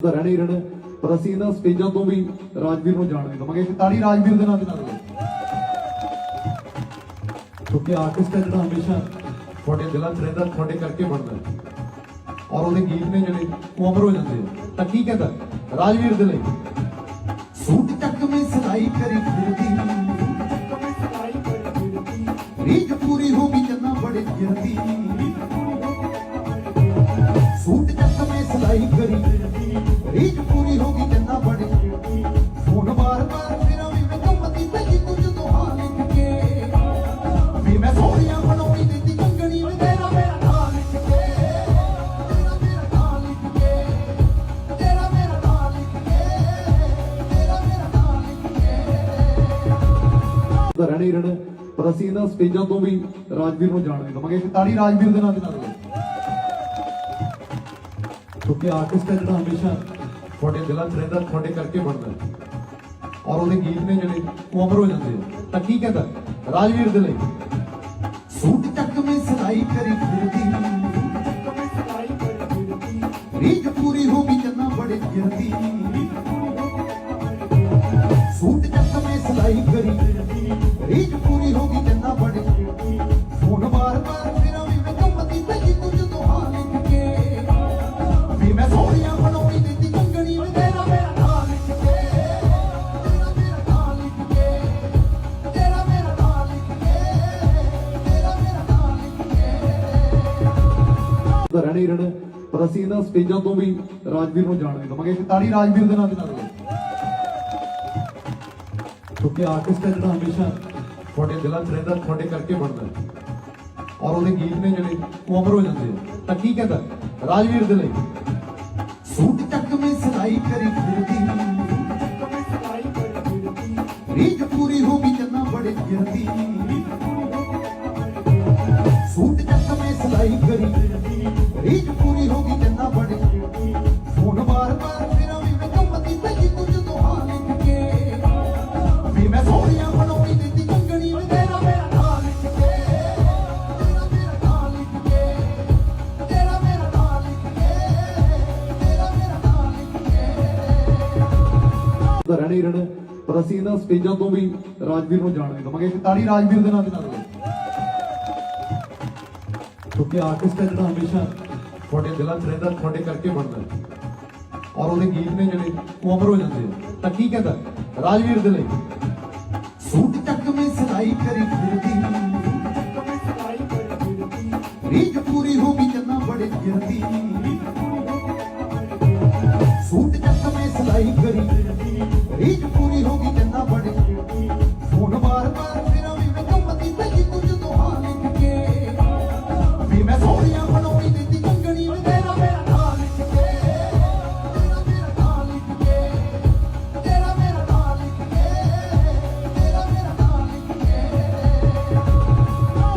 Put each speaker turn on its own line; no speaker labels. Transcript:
ਤਾਂ ਰਹਿਣੇ ਹੀ ਰਹਿਣਾ ਪਰ ਅਸੀਂ ਇਹਨਾਂ ਸਟੇਜਾਂ ਤੋਂ ਵੀ ਰਾਜਵੀਰ ਨੂੰ ਜਾਣ ਨਹੀਂ ਦਵਾਂਗੇ ਇੱਕ ਰਾਜਵੀਰ ਦੇ ਨਾਲ ਦੇ ਨਾਲ ਕਿਉਂਕਿ ਆਰਟਿਸਟ ਹੈ ਜਿਹੜਾ ਹਮੇਸ਼ਾ ਤੁਹਾਡੇ ਦਿਲਾਂ 'ਚ ਰਹਿੰਦਾ, ਤੁਹਾਡੇ ਕਰਕੇ ਬਣਦਾ ਔਰ ਉਹਦੇ ਗੀਤ ਨੇ ਜਿਹੜੇ ਉਹ ਅਮਰ ਹੋ ਜਾਂਦੇ ਤਾਂ ਕੀ ਕਹਿੰਦਾ? ਰਾਜਵੀਰ ਦੇ ਲਈ।
ਸੂਟ ਤੱਕ ਮੈਂ ਸਲਾਈ ਕਰੀ ਫਿਰਦੀ। ਰੀਝ ਪੂਰੀ ਹੋ ਗਈ ਜਨਾ ਬੜੇ ਫਿਰਦੀ ਸੂਟ ਤੱਕ ਮੈਂ ਸਲਾਈ ਕਰੀ
ਰਹਿਣੇ ਹੀ ਰਹਿਣਾ। ਪਰ ਅਸੀਂ ਇਹਨਾਂ ਸਟੇਜਾਂ ਤੋਂ ਵੀ ਰਾਜਵੀਰ ਨੂੰ ਜਾਣ ਨਹੀਂ ਦਵਾਂਗੇ। ਇੱਕ ਤਾੜੀ ਰਾਜਵੀਰ ਦੇ ਨਾਲ ਦੇ ਨਾਲ ਕਿਉਂਕਿ ਆਰਟਿਸਟ ਹੈ ਜਿਹੜਾ ਹਮੇਸ਼ਾ ਤੁਹਾਡੇ ਦਿਲਾਂ 'ਚ ਰਹਿੰਦਾ, ਤੁਹਾਡੇ ਕਰਕੇ ਬਣਦਾ ਔਰ ਉਹਦੇ ਗੀਤ ਨੇ ਜਿਹੜੇ ਉਹ ਅਮਰ ਹੋ ਜਾਂਦੇ ਆ। ਤਾਂ ਕੀ ਕਹਿੰਦਾ? ਰਾਜਵੀਰ ਦੇ ਲਈ।
ਸੂਟ ਤੱਕ ਮੈਂ ਸਲਾਈ ਕਰੀ ਫਿਰਦੀ। ਰੀਝ ਪੂਰੀ ਹੋ ਗਈ ਜਨਾ ਬੜੇ ਫਿਰਦੀ ਸੂਟ ਤੱਕ ਮੈਂ ਸਲਾਈ ਕਰੀ ਫਿਰਦੀ ਪੂਰੀ ਹੋ ਗਈ ਜਨਾ ਬੜੇ ਫੋਨ ਮਾਰ ਮਾਰ ਫਿਰਾਂ ਵੀ ਮੈਂ ਕੰਮਦੀ ਪਈ ਕੁਝ ਦੁਹਾ ਲਿਖ ਕੇ। ਵੀ ਮੈਂ ਸੋਹਣੀਆਂ ਬਣਾਉਣੀ ਦਿੱਤੀ ਕੰਗਣੀ ਵੀ ਤੇਰਾ ਮੇਰਾ ਨਾਂ ਲਿਖ ਕੇ। ਤੇਰਾ ਮੇਰਾ ਨਾਂ ਲਿਖ ਕੇ। ਤੇਰਾ ਮੇਰਾ ਨਾਂ ਲਿਖ ਕੇ। ਤੇਰਾ ਮੇਰਾ ਨਾਂ ਲਿਖ ਕੇ।
ਤਾਂ ਰਹਿਣੇ ਹੀ ਰਹਿਣਾ, ਪਰ ਅਸੀਂ ਇਹਨਾਂ ਸਟੇਜਾਂ ਤੋਂ ਵੀ ਰਾਜਵੀਰ ਨੂੰ ਜਾਣ ਨਹੀਂ ਦਵਾਂਗੇ ਇੱਕ ਤਾੜੀ ਰਾਜਵੀਰ ਦੇ ਨਾਲ ਦੇ ਨਾਲ ਕਿਉਂਕਿ ਆਰਟਿਸਟ ਹੈ ਜਿਹੜਾ ਹਮੇਸ਼ਾ ਤੁਹਾਡੇ ਦਿਲਾਂ 'ਚ ਰਹਿੰਦਾ, ਤੁਹਾਡੇ ਕਰਕੇ ਬਣਦਾ ਔਰ ਉਹਦੇ ਗੀਤ ਨੇ ਜਿਹੜੇ ਉਹ ਅਮਰ ਹੋ ਜਾਂਦੇ ਆ। ਤਾਂ ਕੀ ਕਹਿੰਦਾ? ਰਾਜਵੀਰ ਦੇ ਲਈ।
ਸੂਟ ਤੱਕ ਮੈਂ ਸਲਾਈ ਕਰੀ ਫਿਰਦੀ। ਰੀਝ ਪੂਰੀ ਹੋ ਗਈ ਜਨਾ ਬੜੇ ਫਿਰਦੀ ਸੂਟ ਤੱਕ ਮੈਂ ਸਲਾਈ ਕਰੀ ਫਿਰਦੀ। ਰੀਝ
ਰਹਿਣੇ ਹੀ ਰਹਿਣਾ ਪਰ ਅਸੀਂ ਇਹਨਾਂ ਸਟੇਜਾਂ ਤੋਂ ਵੀ ਰਾਜਵੀਰ ਨੂੰ ਜਾਣ ਨਹੀਂ ਦਵਾਂਗੇ। ਇੱਕ ਤਾੜੀ ਰਾਜਵੀਰ ਦੇ ਨਾਲ ਦੇ ਨਾਲ ਕਿਉਂਕਿ ਆਰਟਿਸਟ ਹੈ ਜਿਹੜਾ ਹਮੇਸ਼ਾ ਤੁਹਾਡੇ ਦਿਲਾਂ 'ਚ ਰਹਿੰਦਾ, ਤੁਹਾਡੇ ਕਰਕੇ ਬਣਦਾ ਔਰ ਉਹਦੇ ਗੀਤ ਨੇ ਜਿਹੜੇ ਉਹ ਅਮਰ ਹੋ ਜਾਂਦੇ ਆ। ਤਾਂ ਕੀ ਕਹਿੰਦਾ? ਰਾਜਵੀਰ ਦੇ ਲਈ।
ਸੂਟ ਤੱਕ ਮੈਂ ਸਲਾਈ ਕਰੀ ਫਿਰਦੀ। ਰੀਝ ਪੂਰੀ ਹੋ ਗਈ ਜਨਾ ਬੜੇ ਫਿਰਦੀ ਸੂਟ ਤੱਕ ਮੈਂ ਸਲਾਈ ਕਰੀ ਫਿਰਦੀ। ਰੀਜ ਪੂਰੀ ਹੋ ਗਈ ਜੰਨਾ ਬੜੀ